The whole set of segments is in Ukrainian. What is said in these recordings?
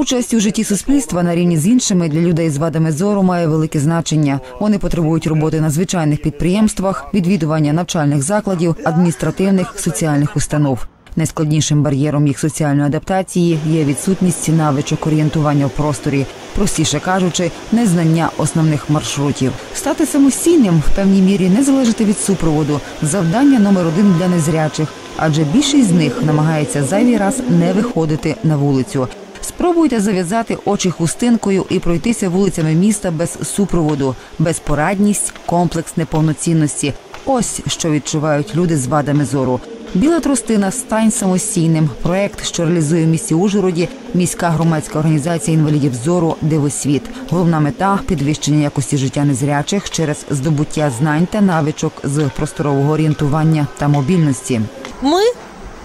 Участь у житті суспільства на рівні з іншими для людей з вадами зору має велике значення. Вони потребують роботи на звичайних підприємствах, відвідування навчальних закладів, адміністративних соціальних установ. Найскладнішим бар'єром їх соціальної адаптації є відсутність навичок орієнтування в просторі, простіше кажучи, незнання основних маршрутів. Стати самостійним в певній мірі не залежати від супроводу завдання номер один для незрячих, адже більшість з них намагається зайвий раз не виходити на вулицю. Спробуйте зав'язати очі хустинкою і пройтися вулицями міста без супроводу, безпорадність, комплекс неповноцінності. Ось що відчувають люди з вадами зору. Біла тростина стань самостійним. Проект, що реалізує в місті Ужгороді, міська громадська організація інвалідів зору Дивосвіт. Головна мета підвищення якості життя незрячих через здобуття знань та навичок з просторового орієнтування та мобільності. Мы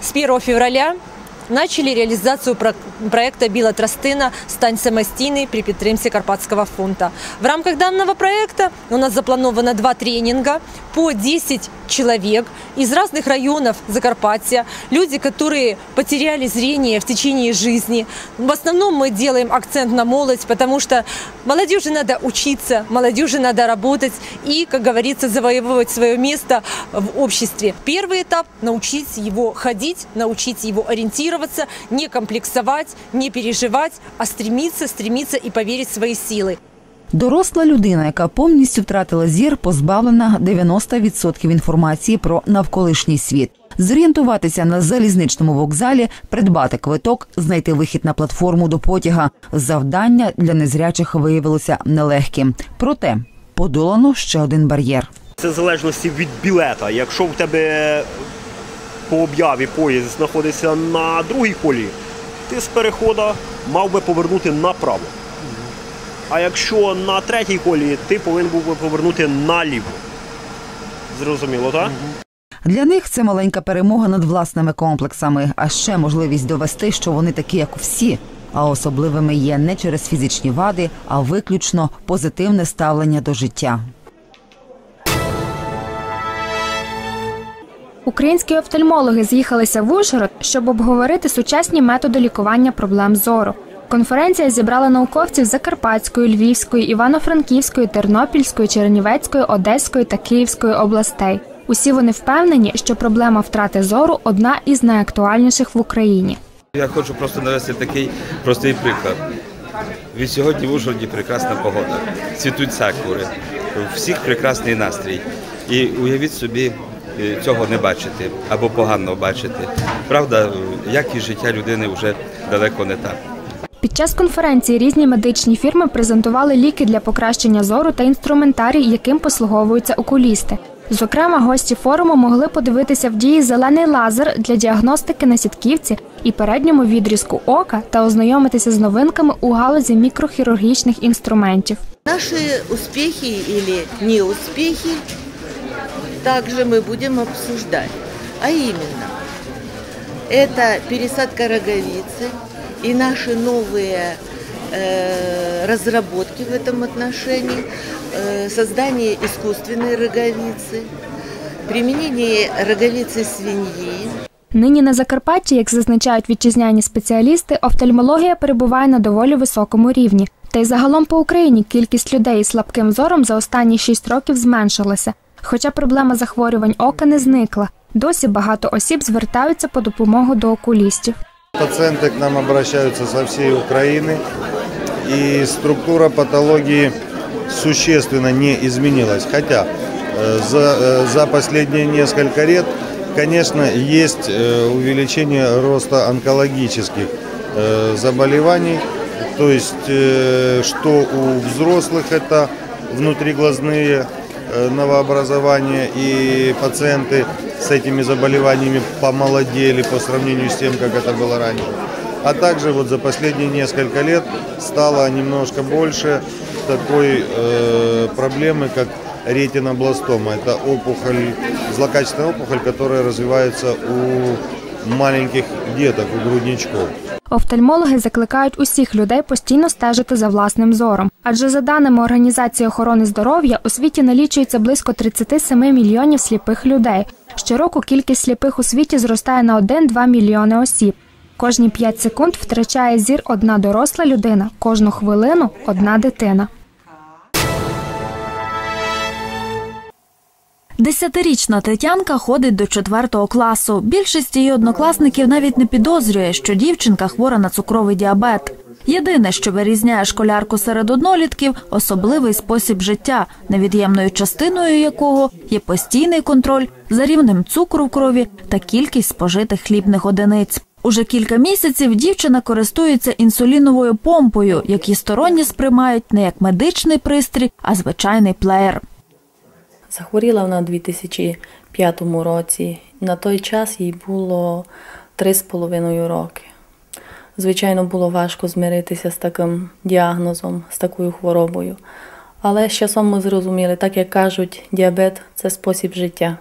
с 1 февраля начали реализацию про- проекта Біла Тростина «Стань самостійний» при підтримці Карпатского фонда. В рамках данного проекта у нас заплановано два тренинга по 10 человек из разных районов Закарпатья. Люди, которые потеряли зрение в течение жизни. В основном мы делаем акцент на молодь, потому что молодежи надо учиться, молодежи надо работать и, как говорится, завоевывать свое место в обществе. Первый этап – научить его ходить, научить его ориентироваться, не комплексовать, не переживать, а стремиться, стремиться и поверить в свои силы. Доросла людина, яка повністю втратила зір, позбавлена 90% інформації про навколишній світ. Зорієнтуватися на залізничному вокзалі, придбати квиток, знайти вихід на платформу до потяга. Завдання для незрячих виявилося нелегким. Проте подолано ще один бар'єр. Це в залежності від білета. Якщо в тебе по об'яві поїзд знаходиться на другій колії, ти з переходу мав би повернути направо. А якщо на третій колії, ти повинен був би повернути наліво. Зрозуміло, так? Для них це маленька перемога над власними комплексами, а ще можливість довести, що вони такі, як всі. А особливими є не через фізичні вади, а виключно позитивне ставлення до життя. Українські офтальмологи з'їхалися в Ужгород, щоб обговорити сучасні методи лікування проблем зору. Конференція зібрала науковців Закарпатської, Львівської, Івано-Франківської, Тернопільської, Чернівецької, Одеської та Київської областей. Усі вони впевнені, що проблема втрати зору одна із найактуальніших в Україні. Я хочу просто навести такий простий приклад. Від сьогодні в Ужгороді прекрасна погода, цвітуть сакури, всіх прекрасний настрій. І уявіть собі цього не бачити або погано бачити. Правда, е, якість життя людини вже далеко не так. Під час конференції різні медичні фірми презентували ліки для покращення зору та інструментарій, яким послуговуються окулісти. Зокрема, гості форуму могли подивитися в дії зелений лазер для діагностики на сітківці і передньому відрізку ока та ознайомитися з новинками у галузі мікрохірургічних інструментів. Наши успехи или неуспехи также мы будем обсуждать. А именно, это пересадка роговицы и наши новые э, разработки в этом отношении, э, создание искусственной роговицы, применение роговицы свиньи, Нині на Закарпатті, як зазначають вітчизняні спеціалісти, офтальмологія перебуває на доволі високому рівні. Та й загалом по Україні кількість людей із слабким зором за останні 6 років зменшилася. Хоча проблема захворювань ока не зникла. Досі багато осіб звертаються по допомогу до окулістів. Пациенты к нам обращаются со всей Украины, и структура патологии существенно не изменилась. Хотя э, за, э, за последние несколько лет, конечно, есть э, увеличение роста онкологических э, заболеваний. То есть, э, что у взрослых это внутриглазные э, новообразования, и пациенты с этими заболеваниями помолодели по сравнению с тем, как это было ранее. А также вот за последние несколько лет стало немножко больше такой э, проблемы, как ретинобластома. Это опухоль, злокачественная опухоль, которая развивается у маленьких деток, у грудничков. Офтальмологи закликають усіх людей постійно стежити за власним зором. Адже за даними Організації охорони здоров'я у світі налічується близько 37 мільйонів сліпих людей. Щороку кількість сліпих у світі зростає на 1-2 мільйони осіб. Кожні 5 секунд втрачає зір одна доросла людина, кожну хвилину одна дитина. Десятирічна Тетянка ходить до четвертого класу. Більшість її однокласників навіть не підозрює, що дівчинка хвора на цукровий діабет. Єдине, що вирізняє школярку серед однолітків – особливий спосіб життя, невід'ємною частиною якого є постійний контроль за рівнем цукру в крові та кількість спожитих хлібних одиниць. Уже кілька місяців дівчина користується інсуліновою помпою, які сторонні сприймають не як медичний пристрій, а звичайний плеєр. Захворіла вона у 2005 році. На той час їй було 3,5 роки. Звичайно, було важко змиритися з таким діагнозом, з такою хворобою. Але з часом ми зрозуміли, так як кажуть, діабет це спосіб життя.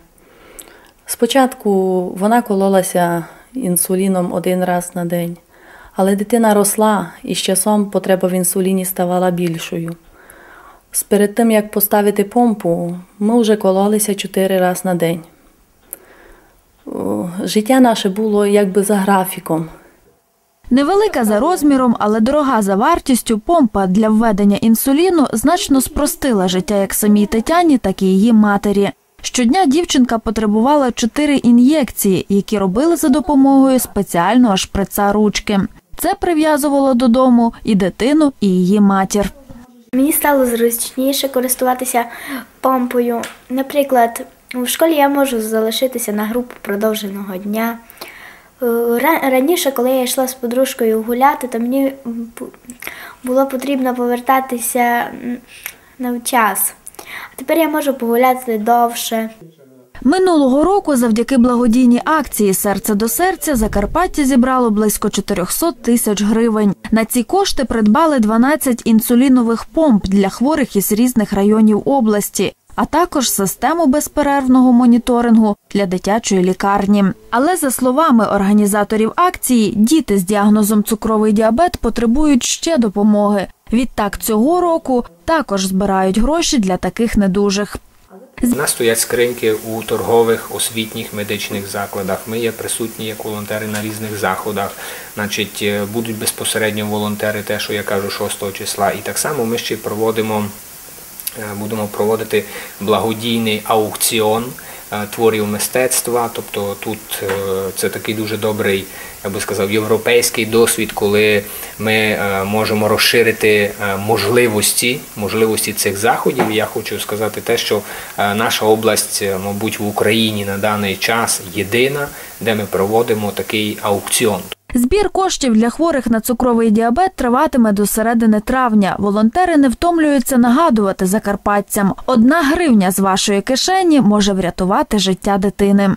Спочатку вона кололася інсуліном один раз на день, але дитина росла і з часом потреба в інсуліні ставала більшою. Перед тим, як поставити помпу, ми вже кололися чотири рази на день. Життя наше було якби за графіком. Невелика за розміром, але дорога за вартістю, помпа для введення інсуліну значно спростила життя як самій Тетяні, так і її матері. Щодня дівчинка потребувала чотири ін'єкції, які робили за допомогою спеціального шприца ручки. Це прив'язувало додому і дитину, і її матір. Мені стало зручніше користуватися помпою. Наприклад, в школі я можу залишитися на групу продовженого дня. Е, Раніше, коли я йшла з подружкою гуляти, то мені було потрібно повертатися на час. А тепер я можу погуляти довше. Минулого року, завдяки благодійній акції Серце до серця Закарпаття зібрало близько 400 тисяч гривень. На ці кошти придбали 12 інсулінових помп для хворих із різних районів області. А також систему безперервного моніторингу для дитячої лікарні. Але за словами організаторів акції, діти з діагнозом цукровий діабет потребують ще допомоги. Відтак цього року також збирають гроші для таких недужих. У нас стоять скриньки у торгових, освітніх, медичних закладах. Ми є присутні як волонтери на різних заходах. Значить, е, будуть безпосередньо волонтери, те, що я кажу, 6 числа. І так само ми ще проводимо, е, будемо проводити благодійний аукціон творів мистецтва. Тобто тут е, це такий дуже добрий, я би сказав, європейський досвід, коли ми е, можемо розширити е, можливості, можливості цих заходів. Я хочу сказати те, що е, наша область, е, мабуть, в Україні на даний час єдина, де ми проводимо такий аукціон. Збір коштів для хворих на цукровий діабет триватиме до середини травня. Волонтери не втомлюються нагадувати закарпатцям. Одна гривня з вашої кишені може врятувати життя дитини.